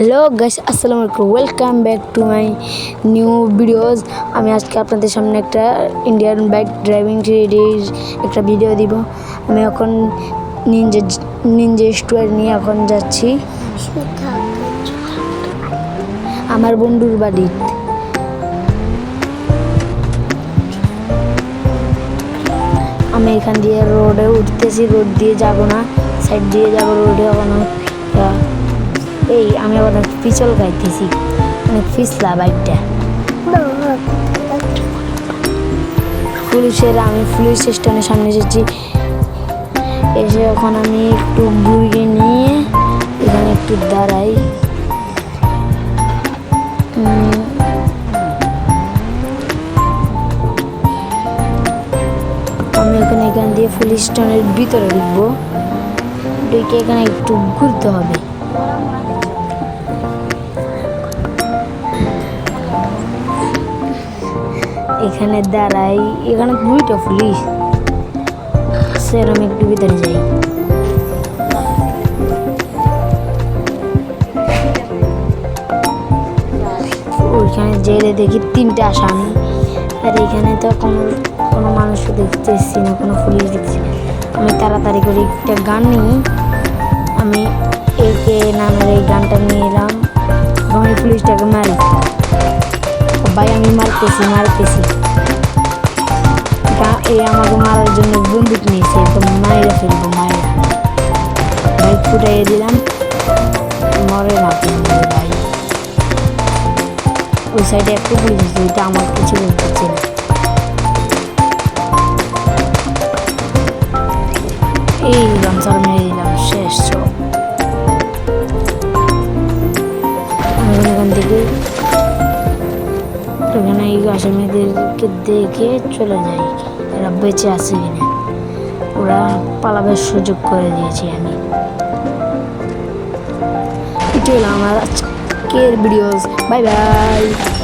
Hello guys আসসালামু আলাইকুম। Welcome back to my new videos আমি আজকে আপনাদের সামনে একটা ইন্ডিয়ান বাইক ড্রাইভিং সিরিজ একটা ভিডিও দিব। আমি এখন নিনজা নিনজা স্টোয়ার নিয়ে এখন যাচ্ছি। আমার বন্ধুর বাড়ি। আমি এখান দিয়ে রোডে উঠতেছি রোড দিয়ে যাব না সাইড দিয়ে যাব রোডে আহ, এই, আমি আবার পিছল গাইতেছি। অনেক পিছলা বাইকটা পুলিশের, আমি পুলিশ স্টেশনের সামনে এসেছি। এসে ওখানে আমি একটু ঘুরিয়ে নিয়ে এখানে একটু দাঁড়াই। আমি এখানে এখান দিয়ে পুলিশ স্টেশনের ভিতরে ঢুকবো। ঢুকে এখানে একটু ঘুরতে হবে। এখানে দাঁড়াই, এখানে দুইটা পুলিশ। স্যার আমি একটু ভিতরে যাই। ওইখানে জেলে দেখি তিনটে আসামি। আর এখানে তো কোনো কোনো মানুষও দেখতেছি না, কোনো পুলিশ দেখছি আমি তাড়াতাড়ি করে একটা গান নিই। আমি একে নামের এই গানটা নিয়ে এলাম। এবং এই পুলিশটাকে মারি। ভাই আমি মারতেছি মারতেছি। গা- এই আমাকে মারার জন্য বন্দুক নিয়েছে তো মায়েরা ফেলব মায়েরা ভাই ফুটাইয়ে দিলাম। মরে না ভাই। ওই সাইডে একটু পুলিশ আছে, ওইটা আমার কিছু বলতেছে না। এই গামছার মেরে ওখানে এই আসামিদেরকে দেখে চলে যাই এরা বেঁচে আছে কিনা? ওরা পালাবার সুযোগ করে দিয়েছি আমি। এটি হলো আমার আজকের ভিডিওস। Bye bye.